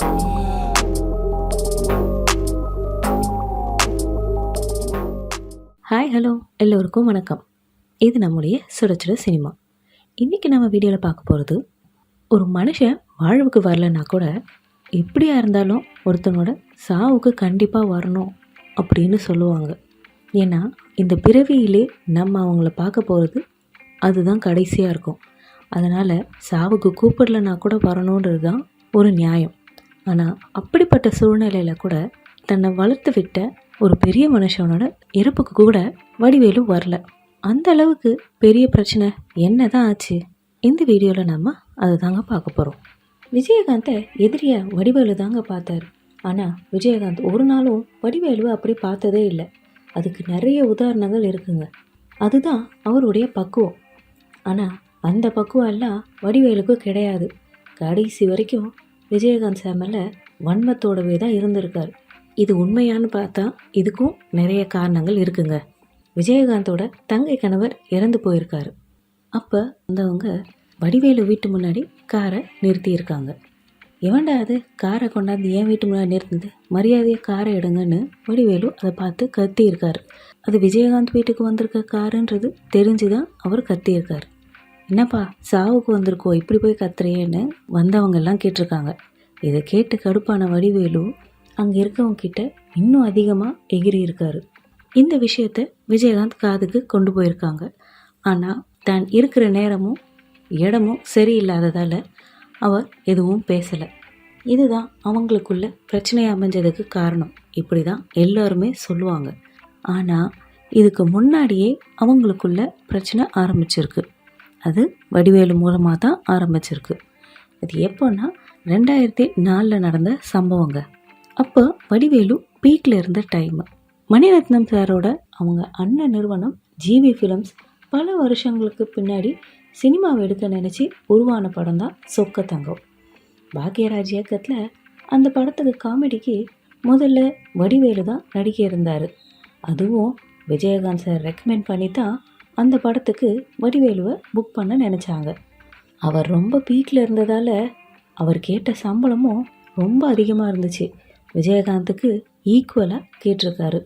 Hi hello எல்லோருக்கும் வணக்கம். இது நம்முடைய சுடச்சுட சினிமா. இன்றைக்கி நம்ம வீடியோவில் பார்க்க போகிறது ஒரு மனுஷன் வாழ்வுக்கு வரலன்னா கூட எப்படியா இருந்தாலும் ஒருத்தனோட சாவுக்கு கண்டிப்பாக வரணும் அப்படின்னு சொல்லுவாங்க. ஏன்னா இந்த பிறவியிலே நம்ம அவங்கள பார்க்க போகிறது அதுதான் கடைசியாக இருக்கும். அதனால் சாவுக்கு கூப்பிடலன்னா கூட வரணுன்றது தான் ஒரு நியாயம். ஆனால் அப்படிப்பட்ட சூழ்நிலையில் கூட தன்னை வளர்த்து விட்ட ஒரு பெரிய மனுஷனோட இறப்புக்கு கூட வடிவேலு வரல. அந்த அளவுக்கு பெரிய பிரச்சனை என்ன தான் ஆச்சு? இந்த வீடியோவில் நம்ம அதை தாங்க பார்க்க போகிறோம் விஜயகாந்தை எதிரியை வடிவேலு தாங்க பார்த்தாரு. ஆனால் விஜயகாந்த் ஒரு நாளும் வடிவேலுவை அப்படி பார்த்ததே இல்லை. அதுக்கு நிறைய உதாரணங்கள் இருக்குங்க. அதுதான் அவருடைய பக்குவம். ஆனால் அந்த பக்குவம் எல்லாம் வடிவேலுக்கு கிடையாது. கடைசி வரைக்கும் விஜயகாந்த் சார் மேலே வன்மத்தோடவே தான் இருந்திருக்கார். இது உண்மையான்னு பார்த்தா இதுக்கும் நிறைய காரணங்கள் இருக்குங்க. விஜயகாந்தோட தங்கை கணவர் இறந்து போயிருக்காரு. அப்போ வந்தவங்க வடிவேலு வீட்டு முன்னாடி காரை நிறுத்தியிருக்காங்க. எவன்டா அது? காரை கொண்டாந்து என் வீட்டு முன்னாடி நிறுத்துது மரியாதையாக காரை எடுங்கன்னு வடிவேலு அதை பார்த்து கத்தியிருக்காரு. அது விஜயகாந்த் வீட்டுக்கு வந்திருக்க காருன்றது தெரிஞ்சு தான் அவர் கத்தியிருக்காரு. என்னப்பா சாவுக்கு வந்திருக்கோ இப்படி போய் கத்துறியேன்னு வந்தவங்கெல்லாம் கேட்டிருக்காங்க. இதை கேட்டு கடுப்பான வடிவேலு அங்கே இருக்கவங்கிட்ட இன்னும் அதிகமாக எகிரி இருக்காரு. இந்த விஷயத்த விஜயகாந்த் காதுக்கு கொண்டு போயிருக்காங்க. ஆனால் தான் இருக்கிற நேரமும் இடமும் சரியில்லாததால் அவர் எதுவும் பேசலை. இதுதான் அவங்களுக்குள்ள பிரச்சனை அமைஞ்சதுக்கு காரணம். இப்படி தான் எல்லாருமே சொல்லுவாங்க. ஆனால் இதுக்கு முன்னாடியே அவங்களுக்குள்ள பிரச்சனை ஆரம்பிச்சிருக்கு. அது வடிவேலு மூலமாக தான் ஆரம்பிச்சிருக்கு. அது எப்போன்னா ரெண்டாயிரத்தி நாலில் நடந்த சம்பவங்க. அப்போ வடிவேலு பீக்கில் இருந்த டைம் மணிரத்னம் சாரோட அவங்க அண்ணன் நிறுவனம் ஜிவி ஃபிலிம்ஸ் பல வருஷங்களுக்கு பின்னாடி சினிமாவை எடுக்க நினச்சி உருவான படம் தான் சொக்க தங்கம். பாக்யராஜ் இயக்கத்தில் அந்த படத்துக்கு காமெடிக்கு முதல்ல வடிவேலு தான் நடிக்க இருந்தார். அதுவும் விஜயகாந்த் சார் ரெக்கமெண்ட் பண்ணி தான் அந்த படத்துக்கு வடிவேலுவை புக் பண்ண நினச்சாங்க. அவர் ரொம்ப பீக்கில் இருந்ததால் அவர் கேட்ட சம்பளமும் ரொம்ப அதிகமாக இருந்துச்சு. விஜயகாந்துக்கு ஈக்குவலாக கேட்டிருக்காரு.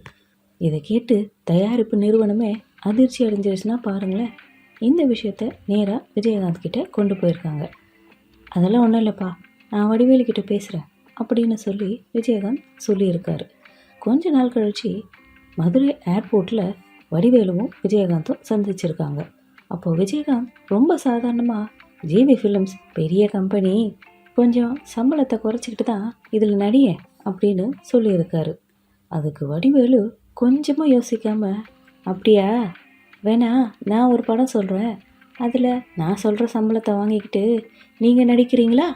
இதை கேட்டு தயாரிப்பு நிறுவனமே அதிர்ச்சி அடைஞ்சிருச்சுன்னா பாருங்களேன். இந்த விஷயத்த நேராக விஜயகாந்த் கிட்டே கொண்டு போயிருக்காங்க. அதெல்லாம் ஒன்றும் இல்லைப்பா நான் வடிவேலு கிட்டே பேசுகிறேன் அப்படின்னு சொல்லி விஜயகாந்த் சொல்லியிருக்காரு. கொஞ்ச நாள் கழித்து மதுரை ஏர்போர்ட்டில் வடிவேலுவும் விஜயகாந்தும் சந்திச்சிருக்காங்க. அப்போது விஜயகாந்த் ரொம்ப சாதாரணமாக ஜிவி ஃபிலிம்ஸ் பெரிய கம்பெனி கொஞ்சம் சம்பளத்தை குறைச்சிக்கிட்டு தான் இதில் நடிய அப்படின்னு சொல்லியிருக்காரு. அதுக்கு வடிவேலு கொஞ்சமாக யோசிக்காம அப்படியா? வேணா நான் ஒரு படம் சொல்கிறேன் அதில் நான் சொல்கிற சம்பளத்தை வாங்கிக்கிட்டு நீங்கள் நடிக்கிறீங்களா?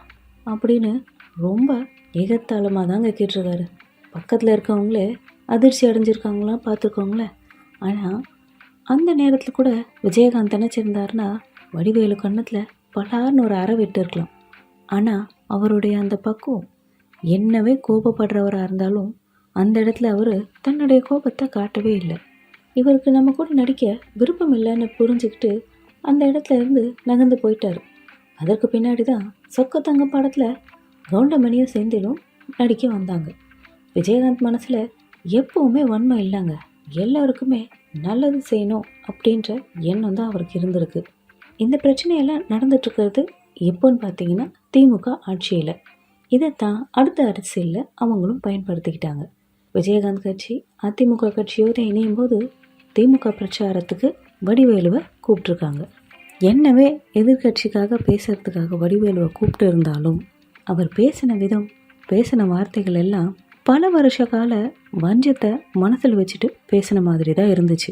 அப்படின்னு ரொம்ப ஏகத்தாளமாக தாங்க கேட்டிருக்காரு. பக்கத்தில் இருக்கவங்களே அதிர்ச்சி அடைஞ்சிருக்காங்களாம் பார்த்துருக்கோங்களேன் ஆனால் அந்த நேரத்தில் கூட விஜயகாந்த் நினச்சிருந்தாருன்னா வடிவேலு கன்னத்தில் பலார்னு ஒரு அறை விட்டு இருக்கலாம் ஆனால் அவருடைய அந்த பக்குவம் என்னவே கோபப்படுறவராக இருந்தாலும் அந்த இடத்துல அவர் தன்னுடைய கோபத்தை காட்டவே இல்லை. இவருக்கு நம்ம கூட நடிக்க விருப்பம் இல்லைன்னு புரிஞ்சுக்கிட்டு அந்த இடத்துல இருந்து நகர்ந்து போயிட்டார். அதற்கு பின்னாடி தான் சொக்கத்தங்க படத்தில் கவுண்டமணியும் செந்திலும் நடிக்க வந்தாங்க. விஜயகாந்த் மனசில் எப்போவுமே வன்மை இல்லைங்க. எல்லாருக்குமே நல்லது செய்யணும் அப்படின்ற எண்ணம் தான் அவருக்கு இருந்திருக்கு. இந்த பிரச்சனையெல்லாம் நடந்துட்டுருக்கிறது எப்போன்னு பார்த்தீங்கன்னா திமுக ஆட்சியில். இதைத்தான் அடுத்த அரசியலில் அவங்களும் பயன்படுத்திக்கிட்டாங்க. விஜயகாந்த் கட்சி அதிமுக கட்சியோடு இணையும் போது திமுக பிரச்சாரத்துக்கு வடிவேலுவை கூப்பிட்ருக்காங்க என்னவே எதிர்கட்சிக்காக பேசுகிறதுக்காக வடிவேலுவை கூப்பிட்டு இருந்தாலும் அவர் பேசின விதம் பேசின வார்த்தைகள் எல்லாம் பல வருஷ கால வஞ்சத்தை மனசில் வச்சுட்டு பேசின மாதிரி தான் இருந்துச்சு.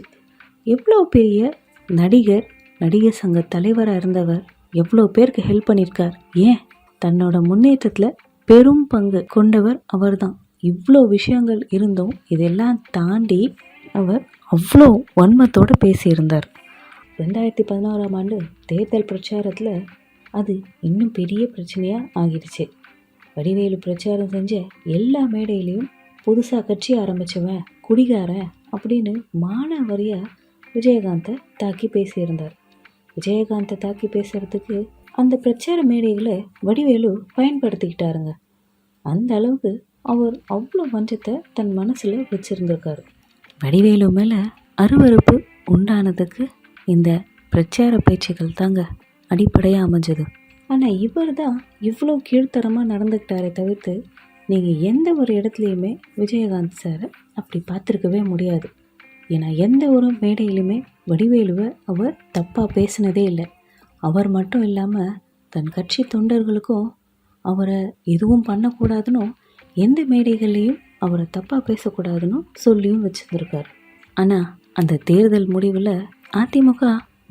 எவ்வளோ பெரிய நடிகர் நடிகர் சங்க தலைவராக இருந்தவர் எவ்வளோ பேருக்கு ஹெல்ப் பண்ணியிருக்கார் ஏன்? தன்னோட முன்னேற்றத்தில் பெரும் பங்கு கொண்டவர் அவர் தான் இவ்வளோ விஷயங்கள் இருந்தும் இதெல்லாம் தாண்டி அவர் அவ்வளோ வன்மத்தோடு பேசியிருந்தார். ரெண்டாயிரத்தி பதினாறாம் ஆண்டு தேர்தல் பிரச்சாரத்தில் அது இன்னும் பெரிய பிரச்சனையாக ஆகிடுச்சு வடிவேலு பிரச்சாரம் செஞ்ச எல்லா மேடையிலையும் புதுசாக கட்சி ஆரம்பித்தவன் குடிகாரன் அப்படின்னு மானாவரியாக விஜயகாந்தை தாக்கி பேசியிருந்தார். விஜயகாந்தை தாக்கி பேசுகிறதுக்கு அந்த பிரச்சார மேடைகளை வடிவேலு பயன்படுத்திக்கிட்டாருங்க. அந்த அளவுக்கு அவர் அவ்வளோ வஞ்சத்தை தன் மனசில் வச்சுருந்துருக்காரு. வடிவேலு மேலே அருவருப்பு உண்டானதுக்கு இந்த பிரச்சார பேச்சுகள் தாங்க அடிப்படையாக அமைஞ்சது. ஆனால் இவர் தான் இவ்வளோ கீழ்த்தரமாக நடந்துக்கிட்டாரே தவிர்த்து நீங்கள் எந்த ஒரு இடத்துலையுமே விஜயகாந்த் சாரை அப்படி பார்த்துருக்கவே முடியாது. ஏன்னா எந்த ஒரு மேடையிலுமே வடிவேலுவை அவர் தப்பாக பேசினதே இல்லை. அவர் மட்டும் இல்லாமல் தன் கட்சி தொண்டர்களுக்கும் அவரை எதுவும் பண்ணக்கூடாதுன்னு எந்த மேடைகள்லேயும் அவரை தப்பாக பேசக்கூடாதுன்னு சொல்லியும் வச்சுருந்துருக்கார். ஆனால் அந்த தேர்தல் முடிவில் அதிமுக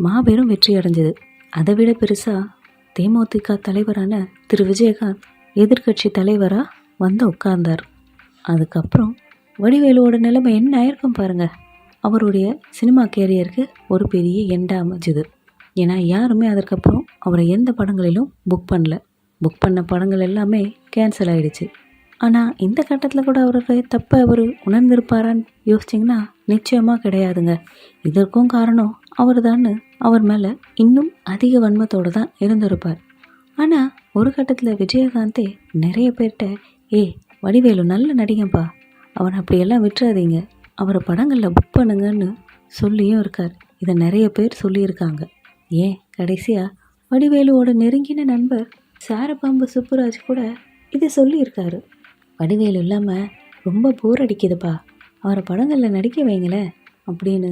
மாபெரும் வெற்றி அடைஞ்சது. அதை விட பெருசாக தேமுதிக தலைவரான திரு. விஜயகாந்த் எதிர்க்கட்சி தலைவராக வந்து உட்கார்ந்தார். அதுக்கப்புறம் வடிவேலுவோட நிலைமை என்ன ஆயிருக்கும் பாருங்கள் அவருடைய சினிமா கேரியருக்கு ஒரு பெரிய எண்டாக அமைஞ்சுது. ஏன்னா யாருமே அதற்கப்புறம் அவரை எந்த படங்களிலும் புக் பண்ணல. புக் பண்ண படங்கள் எல்லாமே கேன்சல் ஆகிடுச்சு ஆனால் இந்த கட்டத்தில் கூட அவருடைய தப்பை அவர் உணர்ந்திருப்பாரான்னு யோசிச்சிங்கன்னா நிச்சயமாக கிடையாதுங்க. இதற்கும் காரணம் அவர் அவர் மேலே இன்னும் அதிக வன்மத்தோடு தான் இருந்திருப்பார். ஆனால் ஒரு கட்டத்தில் விஜயகாந்தே நிறைய பேர்கிட்ட ஏ வடிவேலு நல்ல நடிகம்பா அவனை அப்படியெல்லாம் விட்டுறாதீங்க. அவரை படங்களில் புக் பண்ணுங்கன்னு சொல்லியும் இருக்கார். இதை நிறைய பேர் சொல்லியிருக்காங்க. ஏன்? கடைசியாக வடிவேலுவோட நெருங்கின நண்பர் சாரபாம்பு சுப்புராஜ் கூட இதை சொல்லியிருக்காரு. வடிவேலு இல்லாமல் ரொம்ப போர் அடிக்குதுப்பா. அவரை படங்களில் நடிக்க வைங்களேன் அப்படின்னு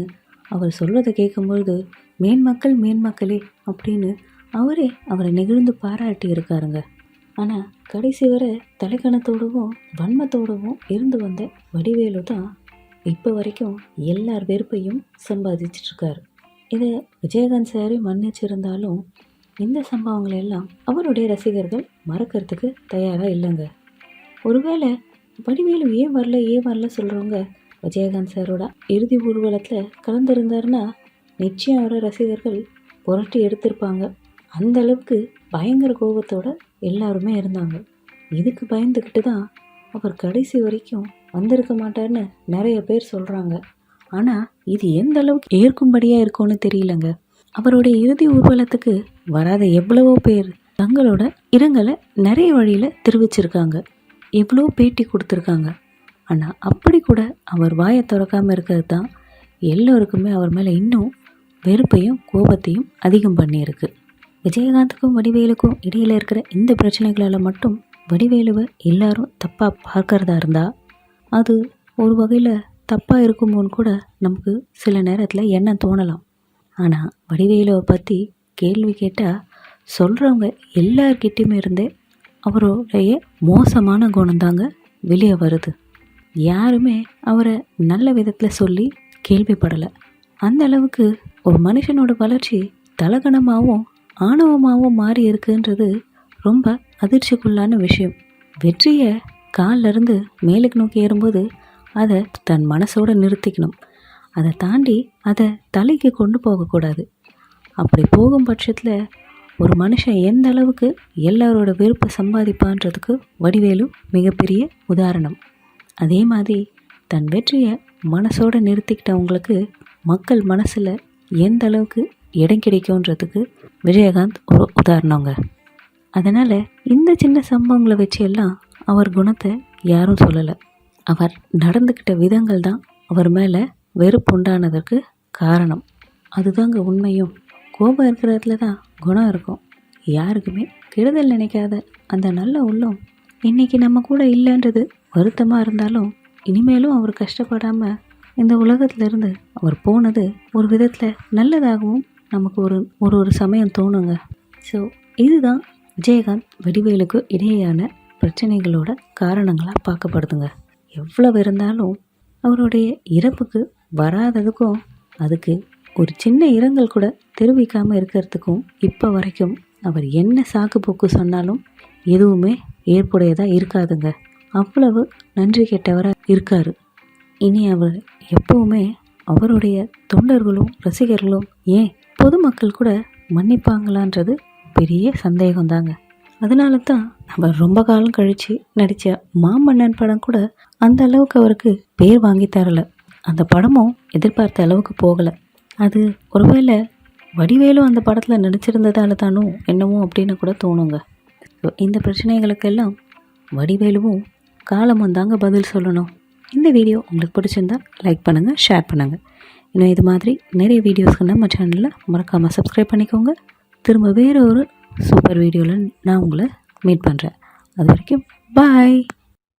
அவர் சொல்வதை கேட்கும்பொழுது மேன்மக்கள் மேன்மக்களே அப்படின்னு அவரே அவரை நெகிழ்ந்து பாராட்டி இருக்காருங்க. ஆனால் கடைசி வரை தலைக்கணத்தோடவும் வன்மத்தோடவும் இருந்து வந்த வடிவேலு தான் இப்போ வரைக்கும் எல்லார் வெறுப்பையும் சம்பாதிச்சிட்ருக்காரு. இதை விஜயகாந்த் சாரே மன்னிச்சிருந்தாலும் இந்த சம்பவங்களை எல்லாம் அவருடைய ரசிகர்கள் மறக்கிறதுக்கு தயாராக இல்லைங்க. ஒருவேளை வடிவேலு ஏன் வரல ஏன் வரல சொல்கிறவங்க விஜயகாந்த் சாரோட இறுதி ஊர்வலத்தில் கலந்துருந்தாருன்னா நிச்சயம் அவரோட ரசிகர்கள் புரட்டி எடுத்திருப்பாங்க. அந்த அளவுக்கு பயங்கர கோபத்தோட எல்லாருமே இருந்தாங்க. இதுக்கு பயந்துக்கிட்டு தான் அவர் கடைசி வரைக்கும் வந்திருக்க மாட்டார்னு நிறைய பேர் சொல்கிறாங்க ஆனால் இது எந்த அளவுக்கு ஏற்கும்படியாக இருக்கும்னு தெரியலங்க. அவருடைய இறுதி ஊர்வலத்துக்கு வராத எவ்வளவோ பேர் தங்களோட இரங்கலை நிறைய வழியில் தெரிவிச்சிருக்காங்க. எவ்வளோ பேட்டி கொடுத்துருக்காங்க. ஆனால் அப்படி கூட அவர் வாயை திறக்காமல் இருக்கிறது தான் எல்லோருக்குமே அவர் மேலே இன்னும் வெறுப்பையும் கோபத்தையும் அதிகம் பண்ணியிருக்கு. விஜயகாந்துக்கும் வடிவேலுக்கும் இடையில் இருக்கிற இந்த பிரச்சனைகளால் மட்டும் வடிவேலுவை எல்லாரும் தப்பாக பார்க்கறதா இருந்தால் அது ஒரு வகையில் தப்பாக இருக்குமோன்னு கூட நமக்கு சில நேரத்தில் எண்ணம் தோணலாம். ஆனால் வடிவேலுவை பற்றி கேள்வி கேட்டால் சொல்கிறவங்க எல்லார்கிட்டையுமே இருந்தே அவருடைய மோசமான குணம்தாங்க வெளியே வருது. யாருமே அவரை நல்ல விதத்தில் சொல்லி கேள்விப்படலை. அந்த அளவுக்கு ஒரு மனுஷனோட வளர்ச்சி தலகணமாகவும் ஆணவமாகவும் மாறி இருக்குன்றது ரொம்ப அதிர்ச்சிக்குள்ளான விஷயம். வெற்றியை காலிலிருந்து மேலுக்கு நோக்கி ஏறும்போது அதை தன் மனசோடு நிறுத்திக்கணும். அதை தாண்டி அதை தலைக்கு கொண்டு போகக்கூடாது. அப்படி போகும் பட்சத்தில் ஒரு மனுஷன் எந்த அளவுக்கு எல்லாரோட வெறுப்பை சம்பாதிப்பான்றதுக்கு வடிவேலு மிகப்பெரிய உதாரணம். அதே மாதிரி தன் வெற்றியை மனசோட நிறுத்திக்கிட்டவங்களுக்கு மக்கள் மனசில் எந்த அளவுக்கு இடம் கிடைக்கும்ன்றதுக்கு விஜயகாந்த் ஒரு உதாரணங்க. அதனால் இந்த சின்ன சம்பவங்களை வச்சு எல்லாம் அவர் குணத்தை யாரும் சொல்லலை. அவர் நடந்துக்கிட்ட விதங்கள் தான் அவர் மேலே வெறுப்பு உண்டானதற்கு காரணம். அதுதாங்க உண்மையும். கோபம் இருக்கிறதுல தான் குணம் இருக்கும். யாருக்குமே கெடுதல் நினைக்காத அந்த நல்ல உள்ளம் இன்னைக்கு நம்ம கூட இல்லைன்றது வருத்தமாக இருந்தாலும் இனிமேலும் அவர் கஷ்டப்படாமல் இந்த உலகத்துலேருந்து அவர் போனது ஒரு விதத்தில் நல்லதாகவும் நமக்கு ஒரு ஒரு ஒரு சமயம் தோணுங்க. ஸோ இதுதான் விஜயகாந்த் வடிவேலுக்கு இடையேயான பிரச்சனைகளோட காரணங்களாக பார்க்கப்படுதுங்க. எவ்வளவு இருந்தாலும் அவருடைய இறப்புக்கு வராததுக்கும் அதுக்கு ஒரு சின்ன இரங்கல் கூட தெரிவிக்காமல் இருக்கிறதுக்கும் இப்போ வரைக்கும் அவர் என்ன சாக்கு போக்கு சொன்னாலும் எதுவுமே ஏற்புடையதாக இருக்காதுங்க. அவ்வளவு நன்றி கெட்டவராக இருக்கார். இனி அவர் எப்பவுமே அவருடைய தொண்டர்களும் ரசிகர்களும் ஏன் பொதுமக்கள் கூட மன்னிப்பாங்களான்றது பெரிய சந்தேகம்தாங்க. அதனால தான் நம்ம ரொம்ப காலம் கழித்து நடித்த மாமன்னன் படம் கூட அந்த அளவுக்கு அவருக்கு பேர் வாங்கி தரல. அந்த படமும் எதிர்பார்த்த அளவுக்கு போகலை. அது ஒருவேளை வடிவேலும் அந்த படத்தில் நடிச்சிருந்ததால தானோ என்னமோ அப்படின்னு கூட தோணுங்க. இந்த பிரச்சனைகளுக்கெல்லாம் வடிவேலுவும் காலமும் தாங்க பதில் சொல்லணும். இந்த வீடியோ உங்களுக்கு பிடிச்சிருந்தா லைக் பண்ணுங்கள் ஷேர் பண்ணுங்கள் இன்னும் இது மாதிரி நிறைய வீடியோஸ்க்கு நம்ம சேனலில் மறக்காமல் சப்ஸ்கிரைப் பண்ணிக்கோங்க. திரும்ப வேறு ஒரு சூப்பர் வீடியோவில் நான் உங்களை மீட் பண்ணுறேன் அது வரைக்கும் பாய்